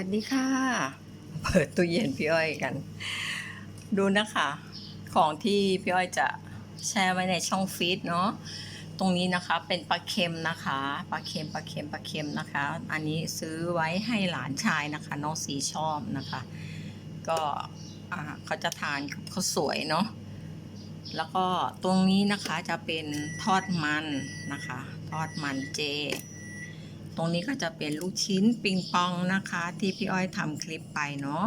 วัสดีค่ะ เปิดตู้เย็นพี่อ้อยกัน ดูนะคะ ของที่พี่อ้อยจะแช่ไว้ในช่องฟีดเนาะตรงนี้นะคะเป็นปลาเค็มนะคะปลาเค็มปลาเค็มปลาเค็มนะคะ อันนี้ซื้อไว้ให้หลานชายนะคะน้องสีชอบนะคะ ก็อ่าเขาจะทานกับข้าสวยเนาะแล้วก็ตรงนี้นะคะจะเป็นทอดมันนะคะ ทอดมันเจ ตรงนี้ก็จะเป็นลูกชิ้นปิงปองนะคะ ที่พี่อ้อยทำคลิปไปเนาะ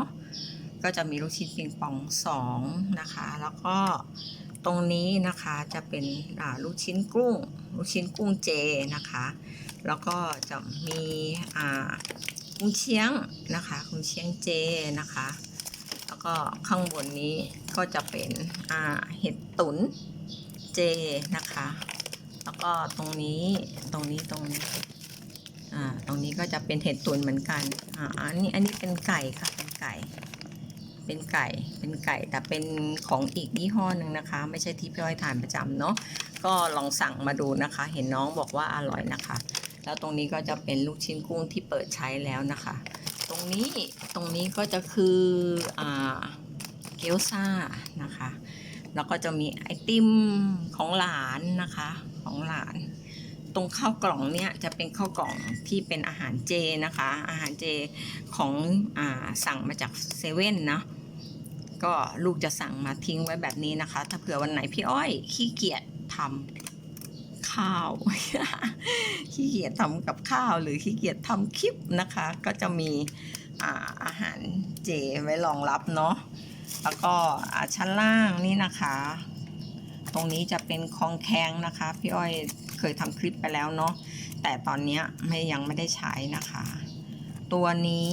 ก็จะมีลูกชิ้นปิงปองสองนะคะ แล้วก็ตรงนี้นะคะจะเป็นลูกชิ้นกุ้ง ลูกชิ้นกุ้งเจนะคะ แล้วก็จะมีอ่ากุ้งเชียงนะคะกุ้งเชียงเจนะคะ แล้วก็ข้างบนนี้ก็จะเป็นอ่าเห็ดตุ๋นเจนะคะ แล้วก็ตรงนี้ตรงนี้ตรงนี้ อ่าตรงนี้ก็จะเป็นเห็ดตุนเหมือนกันอ่าอันนี้อันนี้เป็นไก่ค่ะเป็นไก่ เป็นไก่เป็นไก่แต่เป็นของอีกยี่ห้อหนึ่งนะคะ ไม่ใช่ที่พี่อ้อยทานประจำเนาะก็ลองสั่งมาดูนะคะ เห็นน้องบอกว่าอร่อยนะคะ แล้วตรงนี้ก็จะเป็นลูกชิ้นกุ้งที่เปิดใช้แล้วนะคะ ตรงนี้ตรงนี้ก็จะคืออ่าเกี๊ยวซ่านะคะแล้วก็จะมีไอติมของหลานนะคะของหลาน ตรงข้าวกล่องเนี่ยจะเป็นข้าวกล่องที่เป็นอาหารเจนะคะ อาหารเจของอสั่งมาจากเซเว่นนะก็ลูกจะสั่งมาทิ้งไว้แบบนี้นะคะ ถ้าเผื่อวันไหนพี่อ้อย ขี้เกียจทำข้าว ขี้เกียจทำกับข้าวหรือขี้เกียจทำคลิปนะคะ ก็จะมีอาอาหารเจไว้รองรับเนาะแล้วก็ชั้นล่างนี่นะคะ ตรงนี้จะเป็นคองแคงนะคะ พี่อ้อยเคยทำคลิปไปแล้วเนาะแต่ตอนนี้ไม่ยังไม่ได้ใช้นะคะ ตัวนี้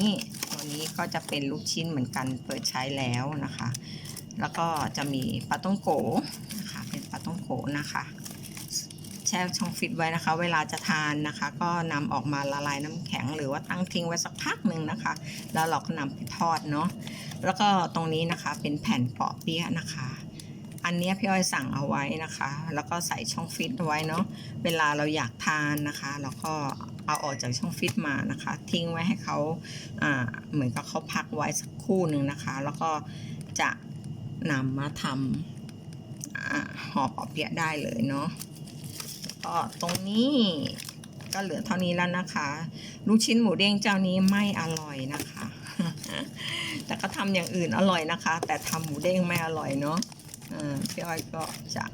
ตัวนี้ก็จะเป็นลูกชิ้นเหมือนกันเปิดใช้แล้วนะคะ แล้วก็จะมีปลาต้องโกนะคะเป็นปลาต้องโกนะคะแช่ช่องฟิตไว้นะคะ เวลาจะทานนะคะ ก็นำออกมาละลายน้ำแข็ง หรือว่าตั้งทิ้งไว้สักพักหนึ่งนะคะ แล้วเราก็นำไปทอดเนาะแล้วก็ตรงนี้นะคะเป็นแผ่นเปาะเปี๊ยะนะคะ อันนี้พี่อ้อยสั่งเอาไว้นะคะ แล้วก็ใส่ช่องฟิตเอาไว้เนาะ เวลาเราอยากทานนะคะ แล้วก็เอาออกจากช่องฟิตมานะคะ ทิ้งไว้ให้เขาเหมือนกับเขาพักไว้สักคู่หนึ่งนะคะ แล้วก็จะนำมาทำห่อปอเปี๊ยะได้เลยเนาะก็ตรงนี้ก็เหลือเท่านี้แล้วนะคะ ลูกชิ้นหมูเด้งเจ้านี้ไม่อร่อยนะคะ แต่ก็ทำอย่างอื่นอร่อยนะคะ แต่ทำหมูเด้งไม่อร่อยเนาะ พี่อ้อยก็จะ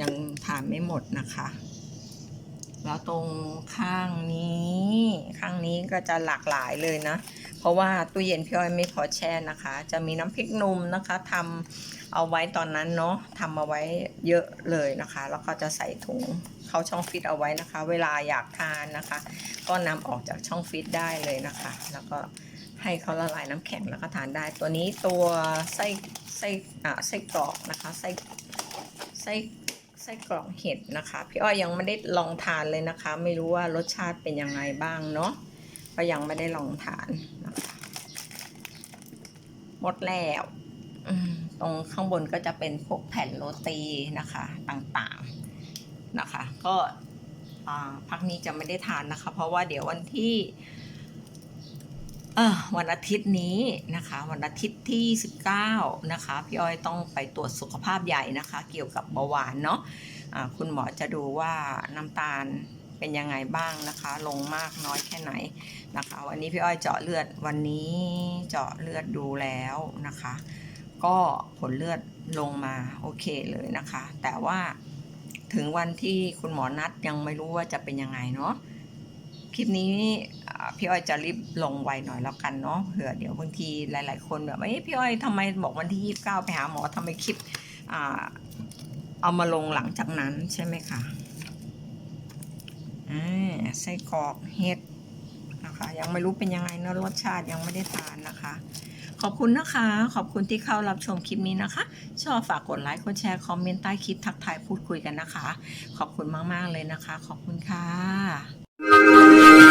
ยังทานไม่หมดนะคะ แล้วตรงข้างนี้ ข้างนี้ก็จะหลากหลายเลยนะ เพราะว่าตู้เย็นพี่อ้อยไม่พอแช่นะคะ จะมีน้ำพริกนุ่มนะคะทำเอาไว้ตอนนั้นเนาะทำเอาไว้เยอะเลยนะคะ แล้วก็จะใส่ถุงเข้าช่องฟิตเอาไว้นะคะ เวลาอยากทานนะคะ ก็นำออกจากช่องฟิตได้เลยนะคะ แล้วก็ ให้เขาละลายน้ำแข็งแล้วก็ทานได้ ตัวนี้ตัวไส้ไส้อ่าไส้กรอกนะคะไส้ไส้ไส้กรอกเห็ดนะคะ พี่อ้อยยังไม่ได้ลองทานเลยนะคะ ไม่รู้ว่ารสชาติเป็นยังไงบ้างเนาะก็ยังไม่ได้ลองทานนะคะหมดแล้วตรงข้างบนก็จะเป็นพวกแผ่นโรตีนะคะต่างๆนะคะ ก็พักนี้จะไม่ได้ทานนะคะ เพราะว่าเดี๋ยววันที่ วันอาทิตย์นี้นะคะ วันอาทิตย์ที่ 19 นะคะ พี่อ้อยต้องไปตรวจสุขภาพใหญ่นะคะ เกี่ยวกับเบาหวานเนาะะคุณหมอจะดูว่าน้ำตาลเป็นยังไงบ้างนะคะ ลงมากน้อยแค่ไหนนะคะ วันนี้พี่อ้อยเจาะเลือดวันนี้เจาะเลือดดูแล้วนะคะ ก็ผลเลือดลงมาโอเคเลยนะคะ แต่ว่าถึงวันที่คุณหมอนัดยังไม่รู้ว่าจะเป็นยังไงเนาะคลิปนี้ พี่อ้อยจะรีบลงไวหน่อยแล้วกันเนาะเผื่อเดี๋ยวบางทีหลาย ๆ คนแบบเอ้พี่อ้อยทำไมบอกวันที่ 29 ไปหาหมอทำไมคลิปอเอามาลงหลังจากนั้นใช่ไหมคะอ่าไส้กรอกเห็ดนะคะยังไม่รู้เป็นยังไงเนอะรสชาติยังไม่ได้ทานนะคะ ขอบคุณนะคะ ขอบคุณที่เข้ารับชมคลิปนี้นะคะ ชอบฝากกดไลค์กดแชร์คอมเมนต์ใต้คลิปทักทายพูดคุยกันนะคะ ขอบคุณมากๆเลยนะคะ ขอบคุณค่ะ